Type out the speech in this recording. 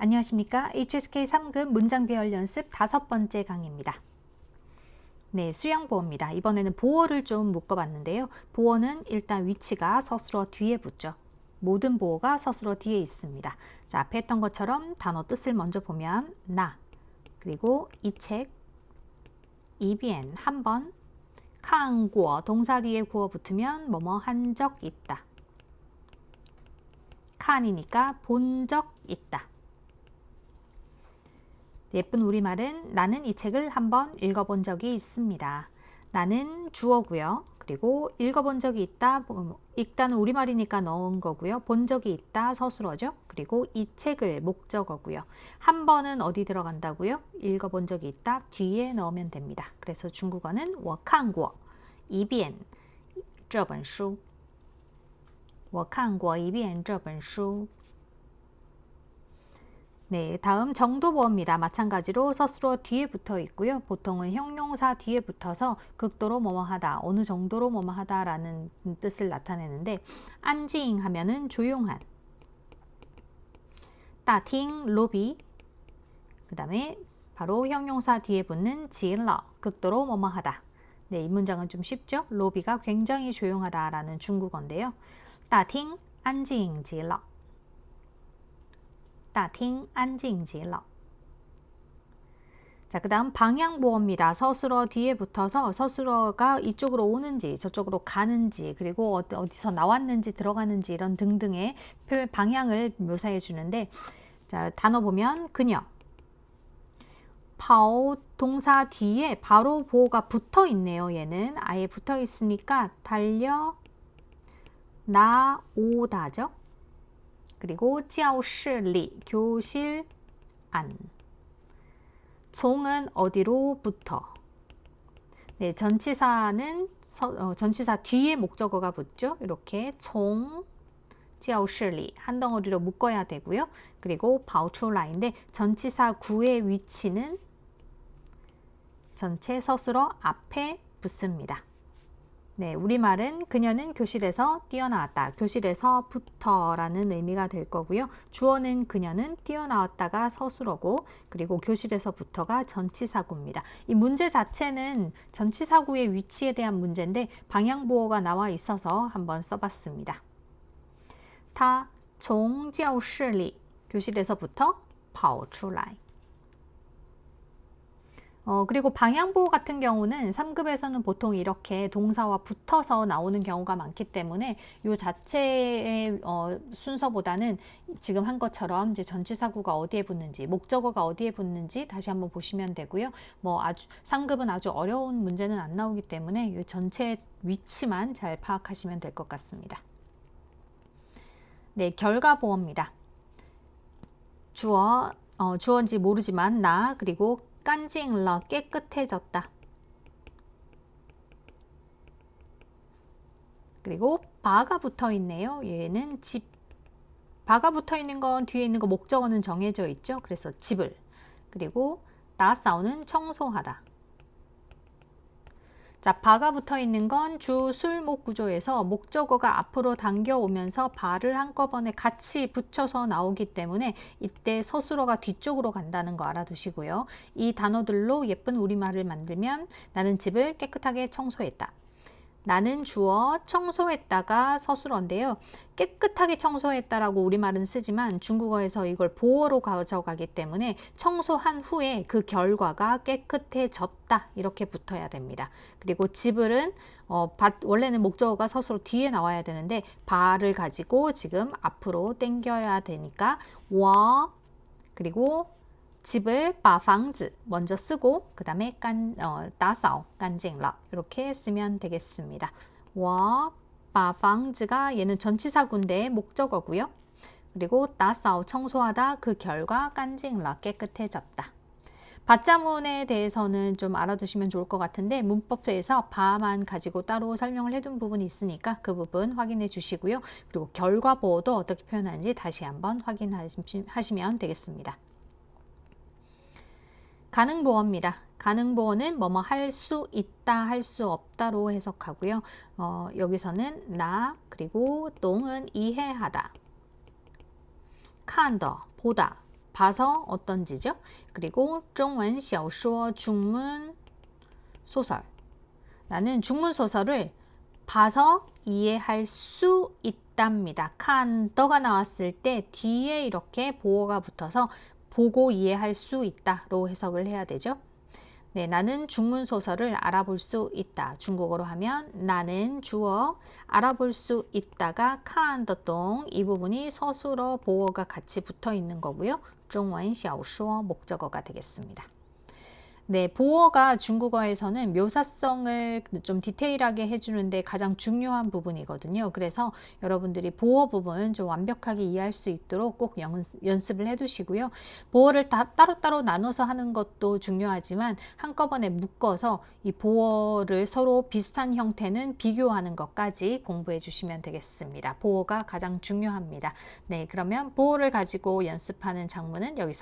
안녕하십니까. HSK 3급 문장 배열 연습 다섯 번째 강의입니다. 네, 수영 보어입니다. 이번에는 보어를 좀 묶어봤는데요. 보어는 일단 위치가 서술어 뒤에 붙죠. 모든 보어가 서술어 뒤에 있습니다. 자, 앞에 했던 것처럼 단어 뜻을 먼저 보면 나, 그리고 이 책, 이비엔 한 번, 칸구어 동사 뒤에 구어 붙으면 뭐뭐 한 적 있다. 칸이니까 본 적 있다. 예쁜 우리말은 나는 이 책을 한번 읽어본 적이 있습니다. 나는 주어고요. 그리고 읽어본 적이 있다. 읽다는 우리말이니까 넣은 거고요. 본 적이 있다. 서술어죠. 그리고 이 책을 목적어고요. 한 번은 어디 들어간다고요? 읽어본 적이 있다. 뒤에 넣으면 됩니다. 그래서 중국어는 我看过一遍这本书.我看过一遍这本书. 네, 다음 정도보어입니다. 마찬가지로 서술어 뒤에 붙어 있고요. 보통은 형용사 뒤에 붙어서 극도로 뭐뭐하다, 어느 정도로 뭐뭐하다라는 뜻을 나타내는데 안징 하면은 조용한, 따팅 로비, 그 다음에 바로 형용사 뒤에 붙는 지러, 극도로 뭐뭐하다. 네, 이 문장은 좀 쉽죠? 로비가 굉장히 조용하다라는 중국어인데요. 따팅 안징 지러. 大厅 안징지러. 자, 그 다음 방향보어입니다. 서술어 뒤에 붙어서 서술어가 이쪽으로 오는지 저쪽으로 가는지 그리고 어디서 나왔는지 들어가는지 이런 등등의 표 방향을 묘사해 주는데 자, 단어 보면 그녀 파오 동사 뒤에 바로 보호가 붙어 있네요. 얘는 아예 붙어 있으니까 달려 나오다죠. 그리고 教室里 교실 안 총은 어디로부터 네, 전치사는 서, 어, 전치사 뒤에 목적어가 붙죠. 이렇게 총 教室里 한 덩어리로 묶어야 되고요. 그리고 跑出来인데 전치사 구의 위치는 전체 서술어 앞에 붙습니다. 네, 우리말은 그녀는 교실에서 뛰어나왔다. 교실에서부터라는 의미가 될 거고요. 주어는 그녀는 뛰어나왔다가 서술어고 그리고 교실에서부터가 전치사구입니다. 이 문제 자체는 전치사구의 위치에 대한 문제인데 방향보호가 나와 있어서 한번 써봤습니다. 타, 从教室里 교실에서부터 跑出来 어, 그리고 방향보 같은 경우는 3급에서는 보통 이렇게 동사와 붙어서 나오는 경우가 많기 때문에 이 자체의 어, 순서보다는 지금 한 것처럼 이제 전치사구가 어디에 붙는지, 목적어가 어디에 붙는지 다시 한번 보시면 되고요. 뭐 아주 3급은 아주 어려운 문제는 안 나오기 때문에 이 전체 위치만 잘 파악하시면 될 것 같습니다. 네, 결과 보어입니다. 주어, 어, 주어인지 모르지만 나 그리고 깐징러 깨끗해졌다. 그리고 바가 붙어 있네요. 얘는 집. 바가 붙어 있는 건 뒤에 있는 거 목적어는 정해져 있죠. 그래서 집을. 그리고 나싸우는 청소하다. 자, 바가 붙어 있는 건 주, 술, 목 구조에서 목적어가 앞으로 당겨오면서 바를 한꺼번에 같이 붙여서 나오기 때문에 이때 서술어가 뒤쪽으로 간다는 거 알아두시고요. 이 단어들로 예쁜 우리말을 만들면 나는 집을 깨끗하게 청소했다. 나는 주어 청소했다가 서술어인데요. 깨끗하게 청소했다라고 우리말은 쓰지만 중국어에서 이걸 보어로 가져가기 때문에 청소한 후에 그 결과가 깨끗해졌다 이렇게 붙어야 됩니다. 그리고 집을은 어, 원래는 목적어가 서술어 뒤에 나와야 되는데 바를 가지고 지금 앞으로 당겨야 되니까 워 그리고 집을 바방즈 먼저 쓰고 그 다음에 깐 어, 따싸오 깐쟁러 이렇게 쓰면 되겠습니다. 와 바방즈가 얘는 전치사군대의 목적어고요. 그리고 따싸오 청소하다 그 결과 깐쟁러 깨끗해졌다. 바자문에 대해서는 좀 알아두시면 좋을 것 같은데 문법에서 바만 가지고 따로 설명을 해둔 부분이 있으니까 그 부분 확인해 주시고요. 그리고 결과보호도 어떻게 표현하는지 다시 한번 확인하시면 되겠습니다. 가능보어입니다. 가능보어는 뭐뭐 할 수 있다, 할 수 없다로 해석하고요. 어, 여기서는 나, 그리고 똥은 이해하다. 칸더, 보다, 봐서 어떤지죠. 그리고 중문, 小说, 중문, 소설. 나는 중문 소설을 봐서 이해할 수 있답니다. 칸더가 나왔을 때 뒤에 이렇게 보어가 붙어서 보고 이해할 수 있다로 해석을 해야 되죠. 네, 나는 중문 소설을 알아볼 수 있다. 중국어로 하면 나는 주어 알아볼 수 있다가 카안더동 이 부분이 서술어 보어가 같이 붙어 있는 거고요. 중원 小说 목적어가 되겠습니다. 네, 보어가 중국어에서는 묘사성을 좀 디테일하게 해주는데 가장 중요한 부분이거든요. 그래서 여러분들이 보어 부분 좀 완벽하게 이해할 수 있도록 꼭 연, 연습을 해두시고요. 보어를 다 따로따로 나눠서 하는 것도 중요하지만 한꺼번에 묶어서 이 보어를 서로 비슷한 형태는 비교하는 것까지 공부해 주시면 되겠습니다. 보어가 가장 중요합니다. 네, 그러면 보어를 가지고 연습하는 장문은 여기서